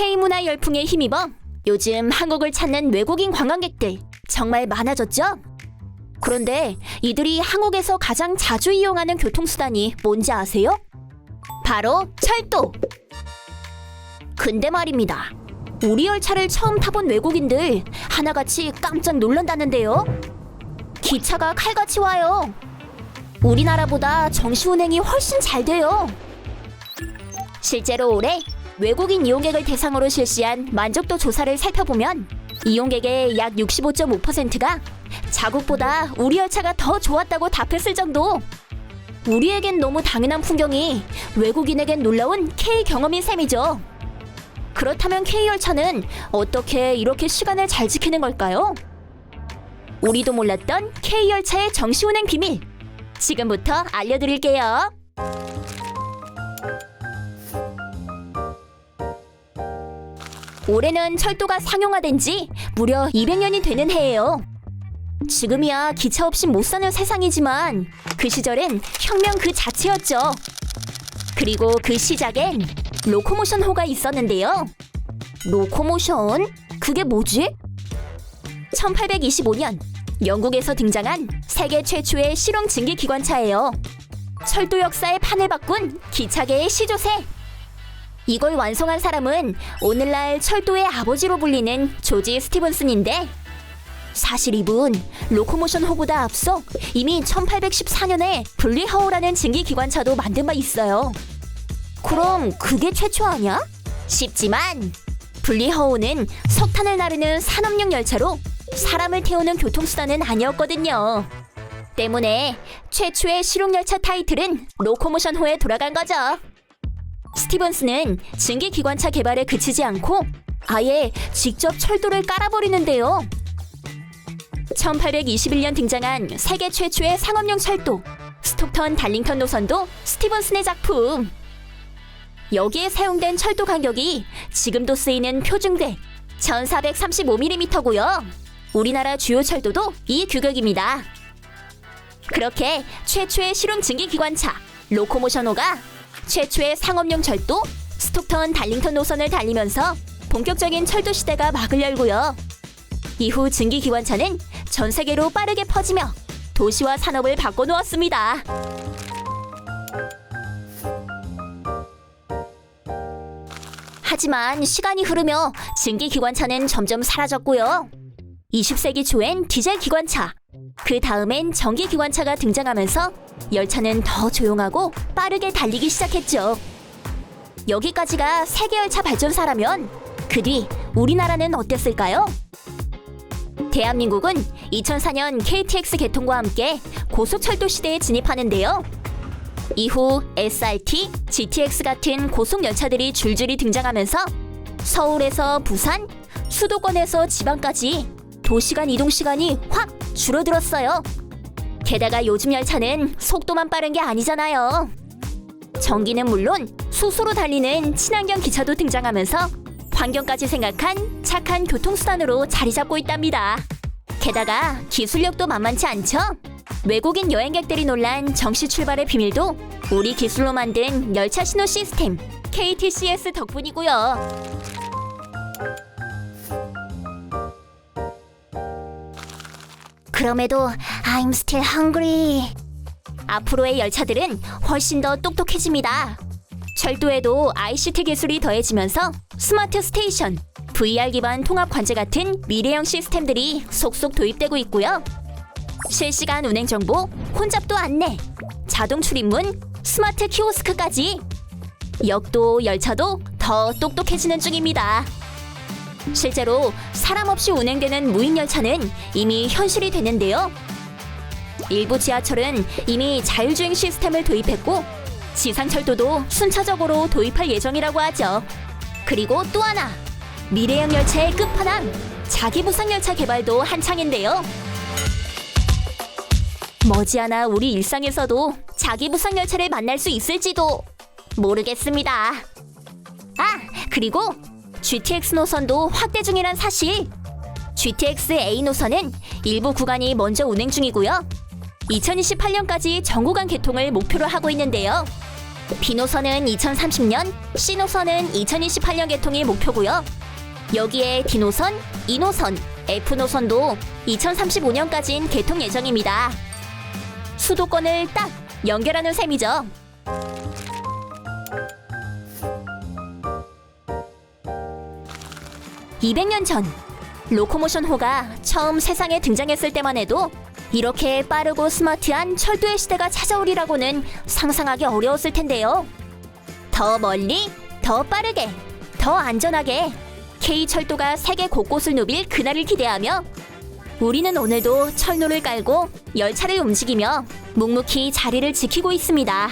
K문화 열풍에 힘입어 요즘 한국을 찾는 외국인 관광객들 정말 많아졌죠? 그런데 이들이 한국에서 가장 자주 이용하는 교통수단이 뭔지 아세요? 바로 철도! 근데 말입니다. 우리 열차를 처음 타본 외국인들 하나같이 깜짝 놀란다는데요. 기차가 칼같이 와요. 우리나라보다 정시 운행이 훨씬 잘 돼요. 실제로 올해 외국인 이용객을 대상으로 실시한 만족도 조사를 살펴보면 이용객의 약 65.5%가 자국보다 우리 열차가 더 좋았다고 답했을 정도. 우리에겐 너무 당연한 풍경이 외국인에겐 놀라운 K 경험인 셈이죠. 그렇다면 K 열차는 어떻게 이렇게 시간을 잘 지키는 걸까요? 우리도 몰랐던 K 열차의 정시 운행 비밀. 지금부터 알려드릴게요. 올해는 철도가 상용화된 지 무려 200년이 되는 해예요. 지금이야 기차 없이 못 사는 세상이지만 그 시절엔 혁명 그 자체였죠. 그리고 그 시작엔 로코모션 호가 있었는데요. 로코모션? 그게 뭐지? 1825년 영국에서 등장한 세계 최초의 실용 증기 기관차예요. 철도 역사의 판을 바꾼 기차계의 시조새. 이걸 완성한 사람은 오늘날 철도의 아버지로 불리는 조지 스티븐슨인데 사실 이분 로코모션 호보다 앞서 이미 1814년에 블리하우라는 증기 기관차도 만든 바 있어요. 그럼 그게 최초 아니야? 쉽지만 블리하우는 석탄을 나르는 산업용 열차로 사람을 태우는 교통수단은 아니었거든요. 때문에 최초의 실용열차 타이틀은 로코모션호에 돌아간 거죠. 스티븐스는 증기기관차 개발에 그치지 않고 아예 직접 철도를 깔아버리는데요. 1821년 등장한 세계 최초의 상업용 철도 스톡턴 달링턴 노선도 스티븐슨의 작품. 여기에 사용된 철도 간격이 지금도 쓰이는 표준궤 1435mm고요. 우리나라 주요 철도도 이 규격입니다. 그렇게 최초의 실용 증기 기관차 로코모션호가 최초의 상업용 철도 스톡턴 달링턴 노선을 달리면서 본격적인 철도 시대가 막을 열고요. 이후 증기 기관차는 전 세계로 빠르게 퍼지며 도시와 산업을 바꿔놓았습니다. 하지만 시간이 흐르며 증기 기관차는 점점 사라졌고요. 20세기 초엔 디젤 기관차, 그 다음엔 전기 기관차가 등장하면서 열차는 더 조용하고 빠르게 달리기 시작했죠. 여기까지가 세계 열차 발전사라면 그 뒤 우리나라는 어땠을까요? 대한민국은 2004년 KTX 개통과 함께 고속철도 시대에 진입하는데요. 이후 SRT, GTX 같은 고속 열차들이 줄줄이 등장하면서 서울에서 부산, 수도권에서 지방까지 도시간 이동 시간이 확 줄어들었어요. 게다가 요즘 열차는 속도만 빠른 게 아니잖아요. 전기는 물론 수소로 달리는 친환경 기차도 등장하면서 환경까지 생각한 착한 교통수단으로 자리 잡고 있답니다. 게다가 기술력도 만만치 않죠? 외국인 여행객들이 놀란 정시 출발의 비밀도 우리 기술로 만든 열차 신호 시스템 KTCS 덕분이고요. 그럼에도 I'm still hungry. 앞으로의 열차들은 훨씬 더 똑똑해집니다. 철도에도 ICT 기술이 더해지면서 스마트 스테이션, VR 기반 통합 관제 같은 미래형 시스템들이 속속 도입되고 있고요. 실시간 운행 정보, 혼잡도 안내, 자동 출입문, 스마트 키오스크까지 역도 열차도 더 똑똑해지는 중입니다. 실제로 사람 없이 운행되는 무인 열차는 이미 현실이 되는데요. 일부 지하철은 이미 자율주행 시스템을 도입했고 지상철도도 순차적으로 도입할 예정이라고 하죠. 그리고 또 하나 미래형 열차의 끝판왕 자기부상 열차 개발도 한창인데요. 머지않아 우리 일상에서도 자기부상 열차를 만날 수 있을지도 모르겠습니다. 아 그리고 GTX 노선도 확대 중이란 사실. GTX A 노선은 일부 구간이 먼저 운행 중이고요. 2028년까지 전 구간 개통을 목표로 하고 있는데요. B노선은 2030년, C노선은 2028년 개통이 목표고요. 여기에 D노선, E노선, F노선도 2035년까지는 개통 예정입니다. 수도권을 딱 연결하는 셈이죠. (200년) 전 로코모션 호가 처음 세상에 등장했을 때만 해도 이렇게 빠르고 스마트한 철도의 시대가 찾아오리라고는 상상하기 어려웠을 텐데요. 더 멀리, 더 빠르게, 더 안전하게 K철도가 세계 곳곳을 누빌 그날을 기대하며 우리는 오늘도 철로를 깔고 열차를 움직이며 묵묵히 자리를 지키고 있습니다.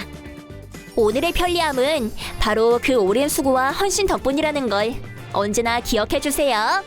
오늘의 편리함은 바로 그 오랜 수고와 헌신 덕분이라는 걸 언제나 기억해 주세요.